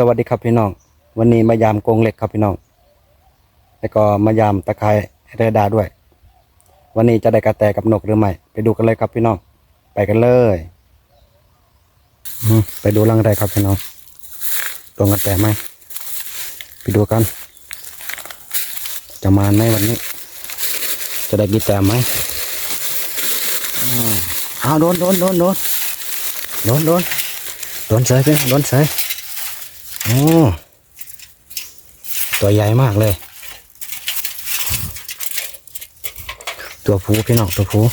สวัสดีครับพี่น้อง วันนี้มายามกงเหล็กครับพี่น้อง แล้วก็มายามตะไคร้เรดาร์ด้วย วันนี้จะได้กระแตกับนกหรือไม่ไปดูกันเลยครับพี่น้อง ไปกันเลยไปดูรังใดครับพี่น้องตรงกระแตไหมไปดูกัน จะมาไหมวันนี้ จะได้กี่แต้มไหมอืมเอาโดนโดนโดนโดนโดนโดนโดนเสยพี่โดนเสย โอ้ตัวใหญ่มากเลย ตัวผู้พี่น้องตัวผู้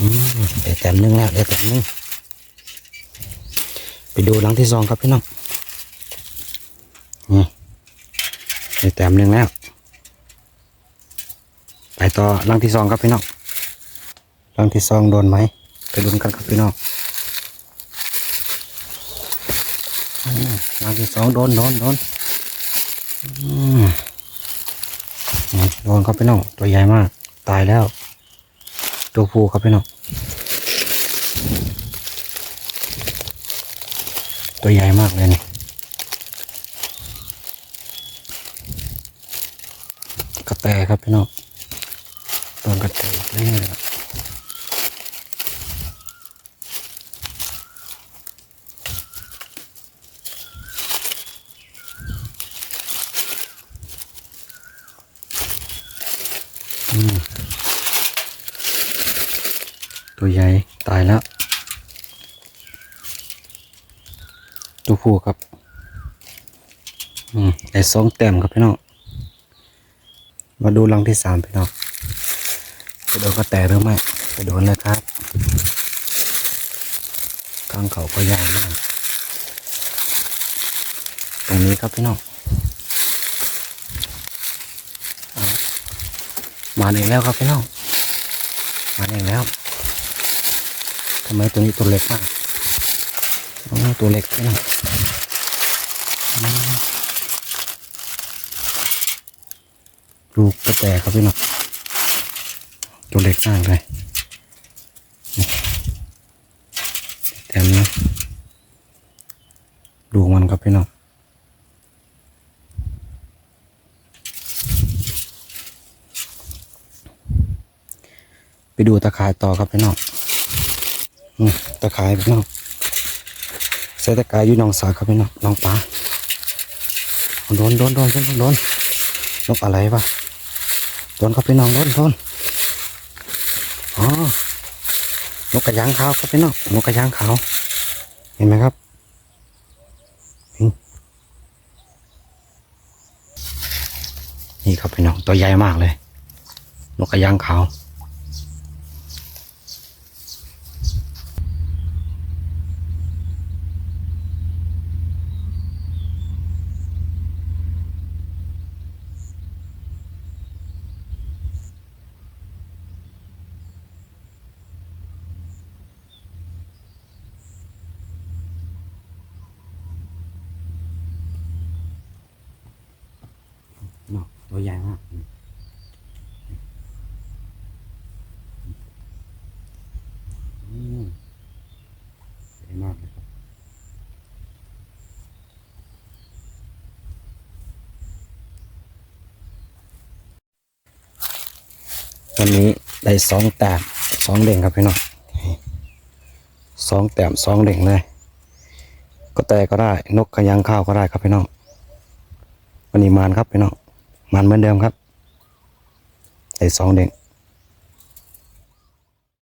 อืมได้แต้มนึงแล้วได้แต้มนึงไปดูหลังที่สองครับพี่น้องนี่ได้แต้มนึงแล้วไปต่อหลังที่สองครับพี่น้องหลังที่สองโดนไหมไปดูกันครับพี่น้องอืมหลัง ที่สองโดนโดนโดนอืมนี่โดนครับพี่น้องตัวใหญ่มาก ตายแล้ว ตัวผู้ครับพี่น้องตัวใหญ่มากเลยนี่กระแตครับพี่น้องโดนกระแตอีกแล้วอืม ตัวใหญ่ ตายแล้ว ตัวผู้ครับอืมได้สองแต้มครับพี่น้อง มาดูรังที่สามพี่น้องไปโดนกระแตหรือไม่ไปโดนเลยครับข้างเขาก็ใหญ่มากตรงนี้ครับพี่น้อง มาเองแล้วครับพี่น้องมาเองแล้วทำไมตัวนี้ตัวเล็กมากตัวเล็กพี่น้องลูกกระแตครับพี่น้องตัวเล็กมากเลยนี่แถมนะดูมันครับพี่น้อง ไปดูตะข่ายต่อครับพี่น้องตะข่ายพี่น้องใส่ตะข่ายอยู่หนองสาครับพี่น้องน้องปลาโดนโดนโดนโดนโดนนกอะไรวะโดนครับพี่น้องโดนโดนอ๋อนกกระยางขาวครับพี่น้องนกกระยางขาวเห็นไหมครับนี่นี่ครับพี่น้องตัวใหญ่มากเลย นกกระยางขาว เนาะตัวใหญ่มากอืมใหญ่มากเลยครับวันนี้ได้สองแต้มสองเด่งครับพี่น้องสองแต้มสองเด่งเลยก็แต่ก็ได้นกกระยางข้าวก็ได้ครับพี่น้องวันนี้มานครับพี่น้อง มันเหมือนเดิมครับไอ้สองเด้ง